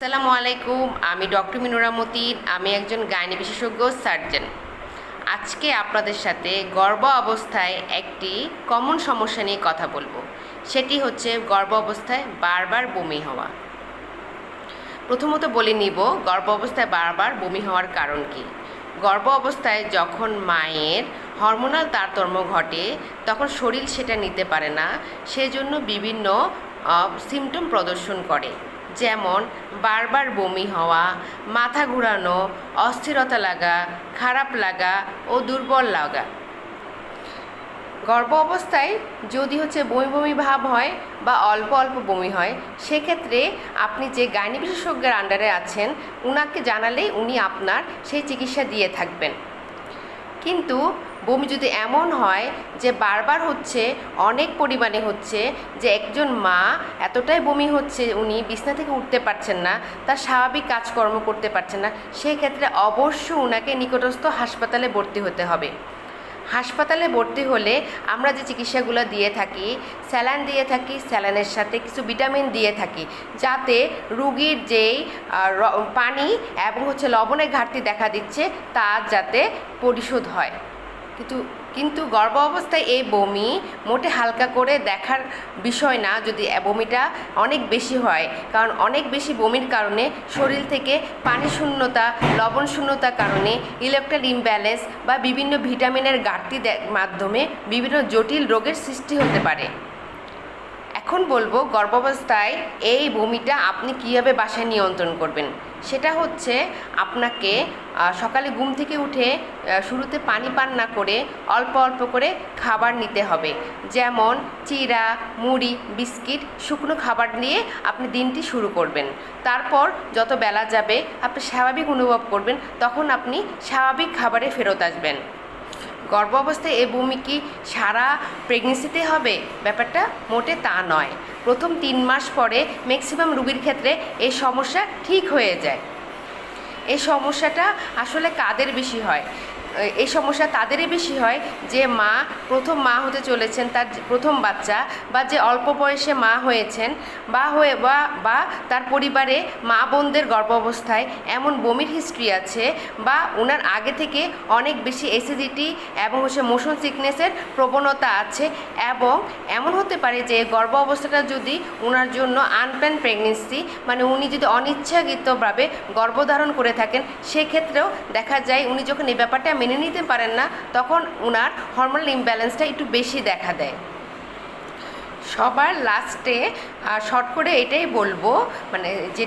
আসসালামু আলাইকুম, আমি ডক্টর মিনুরা মতিন, আমি একজন গাইনি বিশেষজ্ঞ সার্জন। আজকে আপনাদের সাথে গর্ভ অবস্থায় একটি কমন সমস্যা নিয়ে কথা বলব। সেটি হচ্ছে গর্ভ অবস্থায় বারবার বমি হওয়া। প্রথমত বলে নিব, গর্ভ অবস্থায় বারবার বমি হওয়ার কারণ কি? গর্ভ অবস্থায় যখন মায়ের হরমোনাল তারতম্য ঘটে, তখন শরীর সেটা নিতে পারে না, সেজন্য বিভিন্ন সিমটম প্রদর্শন করে। যেমন বারবার বমি হওয়া, মাথা ঘোরানো, অস্থিরতা লাগা, খারাপ লাগা ও দুর্বল লাগা। গর্ভ অবস্থায় যদি হচ্ছে বমি বমি ভাব হয় বা অল্প অল্প বমি হয়, সেক্ষেত্রে আপনি যে গাইনি বিশেষজ্ঞের আন্ডারে আছেন, উনাকে জানালেই উনি আপনার সেই চিকিৎসা দিয়ে থাকবেন। কিন্তু বমি যদি এমন হয় যে বারবার হচ্ছে, অনেক পরিমাণে হচ্ছে, যে একজন মা এতটাই বমি হচ্ছে উনি বিছনা থেকে উঠতে পারছেন না, তার স্বাভাবিক কাজকর্ম করতে পারছেন না সেই ক্ষেত্রে অবশ্য উনাকে নিকটস্থ হাসপাতালে ভর্তি হতে হবে। হাসপাতালে ভর্তি হলে আমরা যে চিকিৎসাগুলো দিয়ে থাকি, স্যালাইন দিয়ে থাকি, স্যালাইনের সাথে কিছু ভিটামিন দিয়ে থাকি, যাতে রুগীর যেই পানি এবং হচ্ছে লবণের ঘাটতি দেখা দিচ্ছে, তা যাতে পরিশোধ হয়। কিন্তু কিন্তু গর্ভ অবস্থায় এই বমি মোটে হালকা করে দেখার বিষয় না যদি বমিটা অনেক বেশি হয়। কারণ অনেক বেশি বমির কারণে শরীর থেকে পানি শূন্যতা, লবণ শূন্যতার কারণে ইলেকট্রল ইমব্যালেন্স বা বিভিন্ন ভিটামিনের ঘাটতি মাধ্যমে বিভিন্ন জটিল রোগের সৃষ্টি হতে পারে। এখন বলব গর্ভাবস্থায় এই বমিটা আপনি কীভাবে বাসায় নিয়ন্ত্রণ করবেন? সেটা হচ্ছে আপনাকে সকালে ঘুম থেকে উঠে শুরুতে পানি পান না করে অল্প অল্প করে খাবার নিতে হবে। যেমন চিরা মুড়ি, বিস্কিট, শুকনো খাবার নিয়ে আপনি দিনটি শুরু করবেন। তারপর যত বেলা যাবে, আপনি স্বাভাবিক অনুভব করবেন, তখন আপনি স্বাভাবিক খাবারে ফেরত আসবেন। গর্ভ অবস্থায় এই বমি কি সারা প্রেগনেন্সিতে হবে? ব্যাপারটা মোটে তা নয়। প্রথম তিন মাস পরে ম্যাক্সিমাম রুগীর ক্ষেত্রে এই সমস্যা ঠিক হয়ে যায়। এই সমস্যাটা আসলে কাদের বেশি হয়? এই সমস্যা তাদেরই বেশি হয় যে মা, প্রথম মা হতে চলেছেন তার প্রথম বাচ্চা বা যে অল্প বয়সে মা হয়েছেন বা হয়ে বা বা তার পরিবারে মা বোনদের গর্ভ অবস্থায় এমন বমির হিস্ট্রি আছে বা ওনার আগে থেকে অনেক বেশি অ্যাসিডিটি এবং হচ্ছে মোশন সিকনেসের প্রবণতা আছে এবং এমন হতে পারে যে গর্ভ অবস্থাটা যদি ওনার জন্য আনপ্ল্যান প্রেগনেন্সি মানে উনি যদি অনিচ্ছাকৃতভাবে গর্ভধারণ করে থাকেন, সেক্ষেত্রেও দেখা যায় উনি যখন এই ব্যাপারটা মেনে নিতে পারেন না, তখন ওনার হরমোনাল ইমব্যালেন্সটা একটু বেশি দেখা দেয়। সবার লাস্টে শর্ট করে এটাই বলব মানে যে